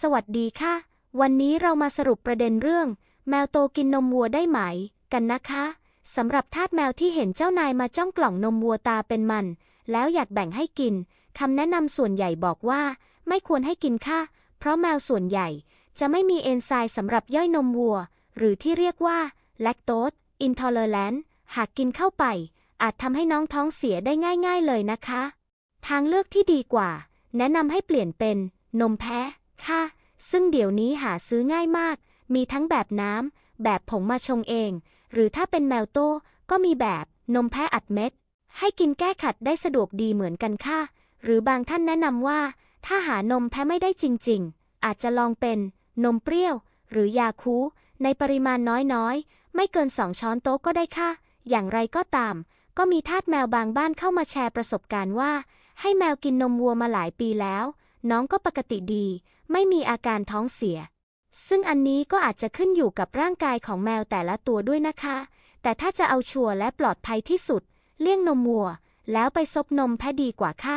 สวัสดีค่ะ วันนี้เรามาสรุปประเด็นเรื่อง แมวโตกินนมวัวได้ไหม กันนะคะสำหรับทาสแมวที่เห็นเจ้านายมาจ้องกล่องนมวัวตาเป็นมัน แล้วอยากแบ่งให้กินคำแนะนำส่วนใหญ่บอกว่า ไม่ควรให้กินค่ะ เพราะแมวส่วนใหญ่ จะไม่มีเอนไซม์สำหรับย่อยนมวัว หรือที่เรียกว่า lactose intolerant หากกินเข้าไป อาจทำให้น้องท้องเสียได้ง่าย ๆ เลยนะคะ ทางเลือกที่ดีกว่า แนะนำให้เปลี่ยนเป็น นมแพะ ค่ะ ซึ่งเดี๋ยวนี้หาซื้อง่ายมาก มีทั้งแบบน้ำ แบบผงมาชงเอง หรือถ้าเป็นแมวโตก็มีแบบนมแพะอัดเม็ด ให้กินแก้ขัดได้สะดวกดีเหมือนกันค่ะ หรือบางท่านแนะนำว่า ถ้าหานมแพะไม่ได้จริง ๆ อาจจะลองเป็นนมเปรี้ยว หรือยาคูในปริมาณน้อยๆ ไม่เกินสองช้อนโต๊ะก็ได้ค่ะ อย่างไรก็ตาม ก็มีทาสแมวบางบ้านเข้ามาแชร์ประสบการณ์ว่า ให้แมวกินนมวัวมาหลายปีแล้ว น้องก็ปกติดี ไม่มีอาการท้องเสีย ซึ่งอันนี้ก็อาจจะขึ้นอยู่กับร่างกายของแมวแต่ละตัวด้วยนะคะ แต่ถ้าจะเอาชัวร์และปลอดภัยที่สุด เลี่ยงนมวัว แล้วไปซบนมแพะดีกว่าค่ะ